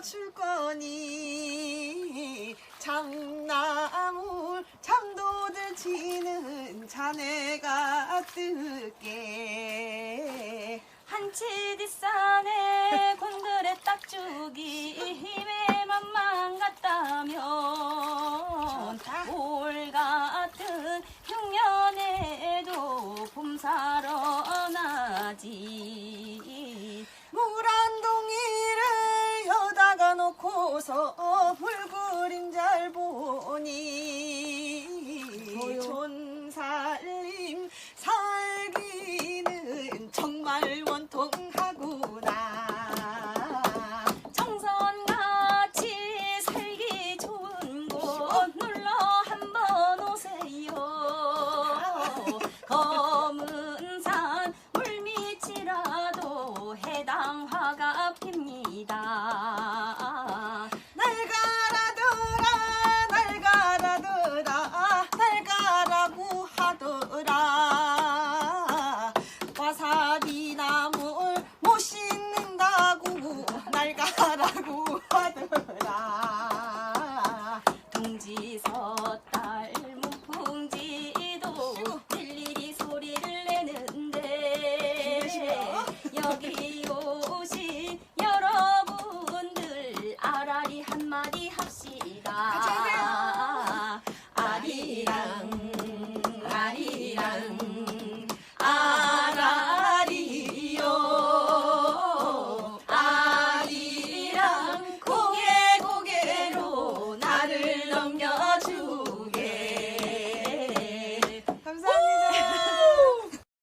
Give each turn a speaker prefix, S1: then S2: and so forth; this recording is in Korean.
S1: 줄 거니? 장나물 장도들 지는 자네가 뜨게.
S2: 한치 뒷산에 곤드레 딱주기 힘에 만만 같다면 올 같은 흉년에도 봄사러 나지.
S1: 물안동이를 여다가 놓고서 물그림잘 보니 없이 이가